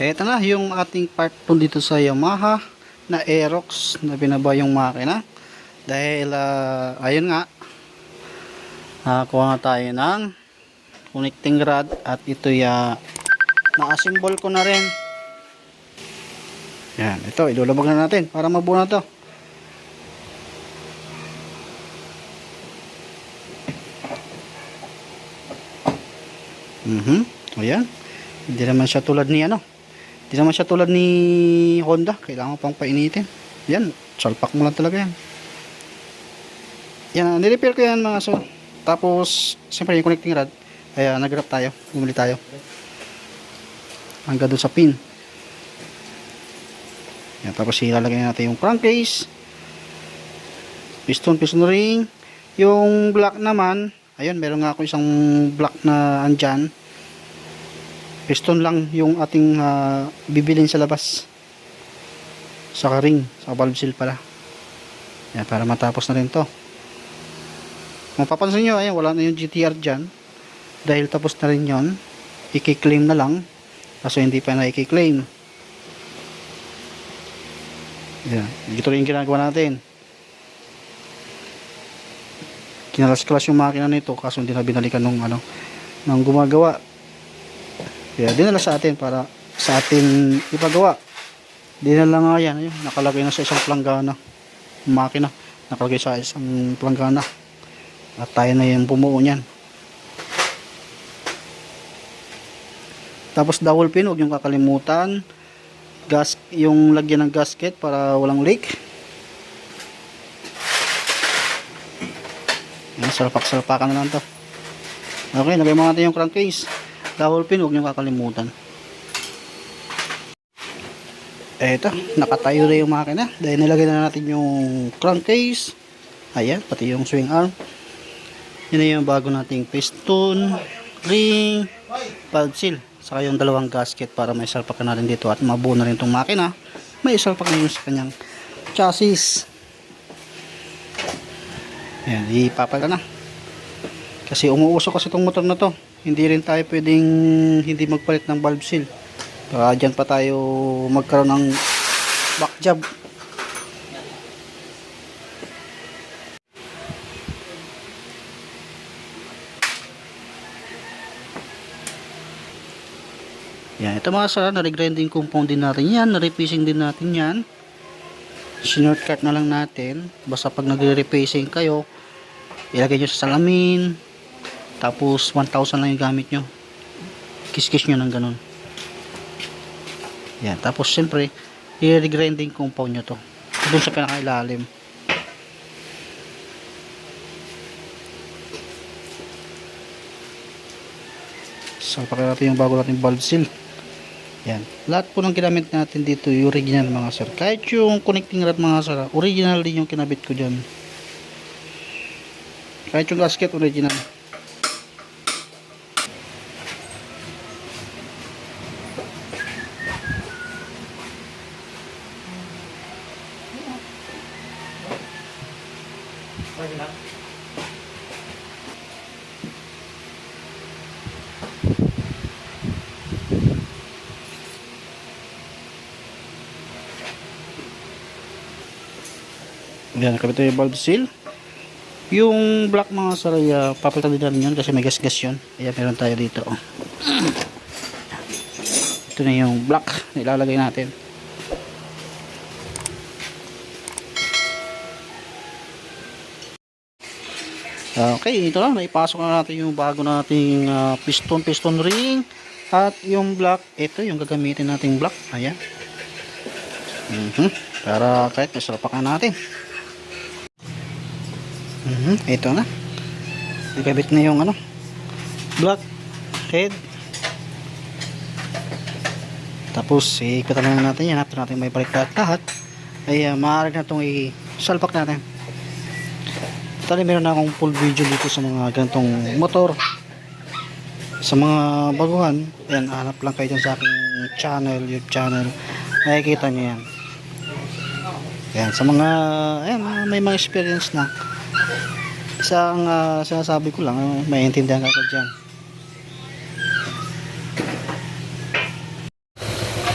Ito na yung ating part 2 dito sa Yamaha na Aerox na binaba yung makina. Dahil ah, ayun nga nakakuha nga tayo ng connecting rod at ito ya na-assemble ko na rin. Yan, ito ilulabag na natin para mabuo na to. Mhm. Ayan. Hindi naman siya tulad ni ano. Hindi naman siya tulad ni Honda. Kailangan pang painitin. Yan. Salpak mo lang talaga yan. Yan. Nirepair ko yan mga so. Tapos, siyempre yung connecting rod. Ay, uh, nag-grab tayo. Bumili tayo. Hanggang doon sa pin. Yan. Tapos, ilalagay natin yung crankcase. Piston, piston ring. Yung black naman, ayun, meron nga ako isang black na andyan piston lang yung ating uh, bibilin sa labas. Sa ring sa valve seal pala. Yan, para matapos na rin to. Mapapansin nyo ayan, wala na yung GTR dyan. Dahil tapos na rin yon i-claim na lang. Kaso hindi pa na i-claim. Yan, ito rin yung ginagawa natin. Kinalas-kalas yung makina nito kaso hindi na binalikan nung ano nang gumagawa kaya dinala sa atin para sa atin ipagawa. Dinala nga yan. Ayun, nakalagay na sa isang planggana. Makina. Nakalagay sa isang planggana. At tayo na yung bumuo niyan. Tapos dowel pin, huwag yung kakalimutan. Gas, yung lagyan ng gasket para walang leak. Yan, salpak-salpakan na lang to. Okay, lagay mo natin yung crankcase. Dowel pin, huwag niyong kakalimutan. Eto, nakatayo na yung makina. Dahil nilagay na natin yung crankcase. Ayan, pati yung swing arm. Yun na yung bago nating piston, ring, valve seal. Saka yung dalawang gasket para may salpak na rin dito at mabuo na rin itong makina. May salpak na yun sa kanyang chassis. Ayan, ipapala na. Kasi umuusok kasi itong motor na to. Hindi rin tayo pwedeng hindi magpalit ng valve seal. Baka dyan pa tayo magkaroon ng back job. Yan ito mga sara na-regrinding compound din natin yan. Na-refacing din natin yan. Sinurtcut na lang natin. Basta pag nagre-refacing kayo ilagay nyo sa salamin tapos 1,000 lang yung gamit nyo. Kiss-kiss nyo ng ganun. Yan. Tapos siyempre, i-regrinding compound nyo to. Doon sa pinakailalim. Salpakin natin yung bago natin valve seal. Yan. Lahat po ng ginamit natin dito, yung original mga sir. Kahit yung connecting rod mga sir, original din yung kinabit ko dyan. Kahit yung gasket, original. Yan, nakabit yung valve seal. Yung black mga saray, uh, papalitan din natin yun kasi may gas-gas yun. Ayan, meron tayo dito. Oh. Ito na yung black na ilalagay natin. Okay, ito lang. Naipasok na natin yung bago nating uh, piston, piston ring. At yung black, ito yung gagamitin nating black. Ayan. Mm -hmm. Para kahit nasarapakan natin. Mm -hmm. Ito na. Nagkabit na yung ano. Black head. Tapos, ikutan na natin yan. After natin may balik lahat. Ay, uh, maaari na itong isalpak natin. Tali meron na akong full video dito sa mga ganitong motor. Sa mga baguhan, yan, hanap lang kayo dyan sa aking channel, YouTube channel. Nakikita nyo yan. Yan, sa mga, ayan, may mga experience na. Isang uh, sinasabi ko lang, uh, maintindihan ka dyan.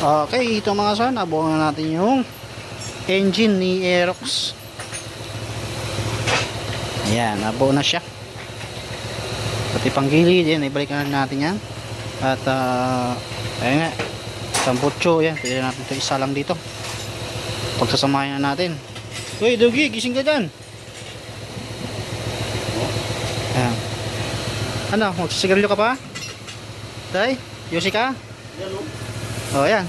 Okay, ito mga son, na natin yung engine ni Aerox. Ayan, nabuo na siya. Pati pang gilid, yan, ibalik na natin yan. At, uh, ayun nga, tambutso, yan, pwede natin ito isa lang dito. Pagsasamahin na natin. Uy, Dugi, gising ka dyan. Ano, magsisigarilyo ka pa? Tay, Yosi ka? Oh, yan.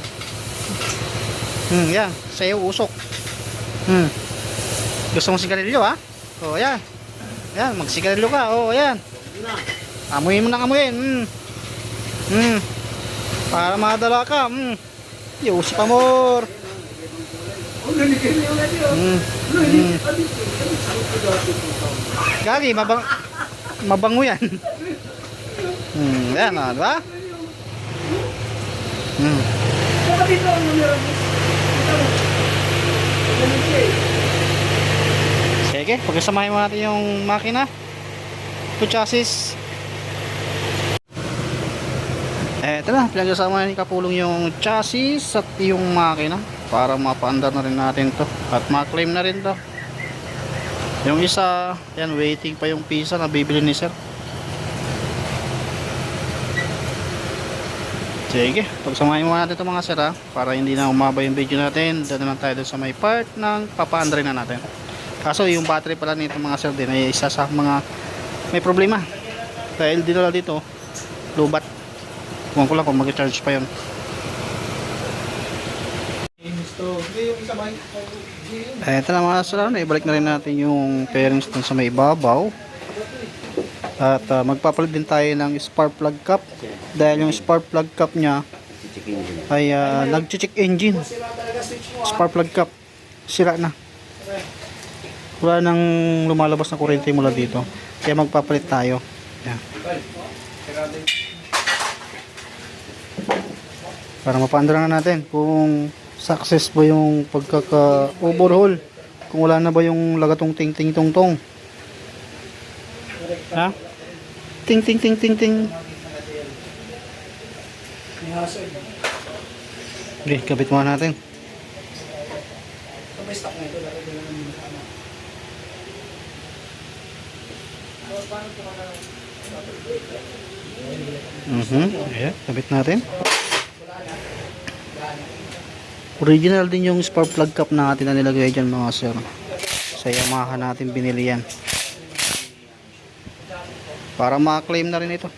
Hmm, yan. Sa'yo, usok. Hmm. Gusto mong sigarilyo, ha? Oh, yan. Yan, magsigarilyo ka. Oh, yan. Amuyin mo ng amuyin. Hmm. Hmm. Para madala ka. Hmm. Yosi pa more. Hmm. Hmm. Gagi, mabang mabango yan. Hmm, yan, ah, di ba? Hmm. Sige, pagkasamahin mo natin yung makina. Ito chassis. Eh, ito na, pinagsasama ni Kapulong yung chassis at yung makina para mapaandar na rin natin to at ma-claim na rin to. Yung isa, yan, waiting pa yung pisa na bibili ni sir. Sige, pagsamahin mo natin ito mga sir ha, para hindi na umaba yung video natin. Doon naman tayo sa may part ng papaandar na natin. Kaso yung battery pala nito mga sir din ay isa sa mga may problema. Dahil dinala dito, lubat. Kuwan ko lang kung mag-charge pa yun. Ito na mga sir, ibalik na rin natin yung fairings dun sa may ibabaw. At ah, magpapalit din tayo ng spark plug cap. Dahil yung spark plug cap niya ay uh, nag-check engine. Spark plug cap. Sira na. Wala nang lumalabas na kuryente mula dito. Kaya magpapalit tayo. Yan. Para mapaandar na natin kung success ba yung pagkaka-overhaul. Kung wala na ba yung lagatong ting ting tong tong. Ha? Ting ting ting ting ting. Okay, kabit muna natin. Mhm. Ayan, kabit natin. Original din yung spark plug cap natin na nilagay dyan mga sir. Sa Yamaha natin binili yan. Para ma-claim na rin ito.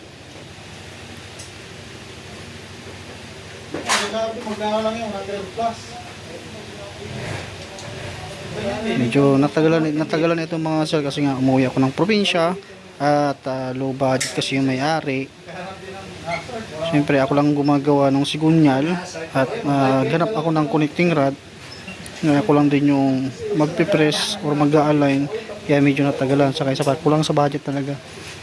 Medyo natagalan, natagalan ito mga sir kasi nga umuwi ako ng probinsya at ah, low budget kasi yung may-ari. Siyempre ako lang gumagawa ng sigunyal at ah, ganap ako ng connecting rod. Ngayon ako lang din yung magpipress or mag-align kaya medyo natagalan sa kaysa kulang sa budget talaga.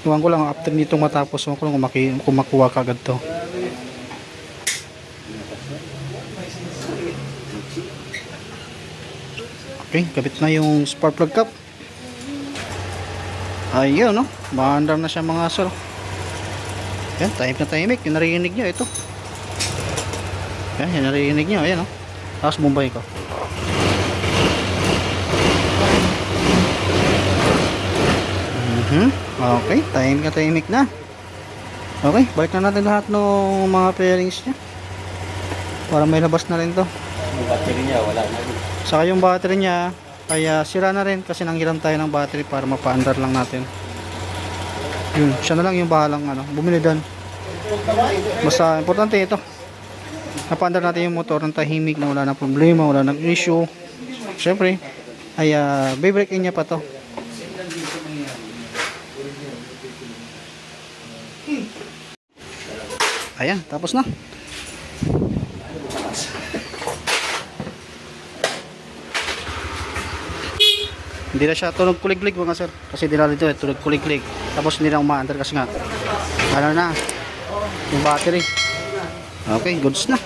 Iwan ko lang after nitong matapos, iwan ko lang kung, maki- kung makuha kagad to. Okay, kabit na yung spark plug cap. Ayun, no? Maandar na siya mga sir. Yan, tahimik na tahimik. Yung narinig nyo, ito. Yan, yung narinig nyo. Ayan, no? Tapos bumbay ko. Mhm. Okay, tahimik na tahimik na. Okay, balik na natin lahat ng mga pairings niya. Para may labas na rin to. Yung battery niya, wala na rin. Saka yung battery niya ay ah, sira na rin kasi nanghiram tayo ng battery para mapaandar lang natin. Yun, siya na lang yung bahalang ano, bumili doon. Basta importante ito. Napaandar natin yung motor ng tahimik na wala na problema, wala nang issue. Siyempre, ay uh, break in niya pa to. Ayan, tapos na. Hindi na siya tunog kuliglig mga sir. Kasi dinala dito eh, tunog kuliglig. Tapos hindi na umaandar kasi nga. Ano na, yung battery. Okay, goods na.